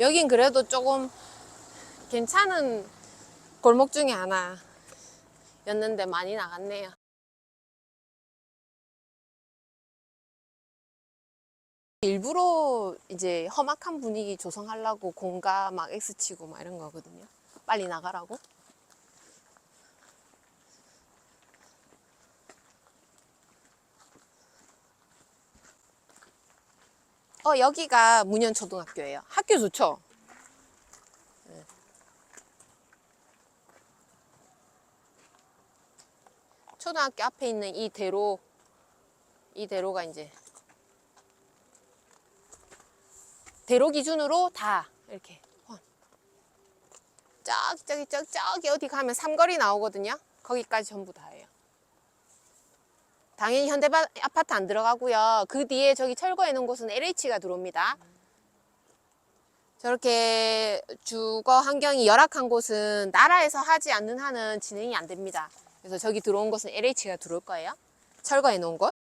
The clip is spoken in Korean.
여긴 그래도 조금 괜찮은 골목 중에 하나였는데 많이 나갔네요. 일부러 이제 험악한 분위기 조성하려고 공가 막 X 치고 막 이런 거거든요. 빨리 나가라고. 어, 여기가 문현초등학교예요. 학교 좋죠? 네. 초등학교 앞에 있는 이 대로, 이 대로가 이제 대로 기준으로 다 이렇게 원. 저기 저기 저기 저기 어디 가면 삼거리 나오거든요. 거기까지 전부 다예요. 당연히 현대 바- 아파트 안 들어가고요. 그 뒤에 저기 철거해 놓은 곳은 LH가 들어옵니다. 저렇게 주거 환경이 열악한 곳은 나라에서 하지 않는 한은 진행이 안 됩니다. 그래서 저기 들어온 곳은 LH가 들어올 거예요. 철거해 놓은 곳.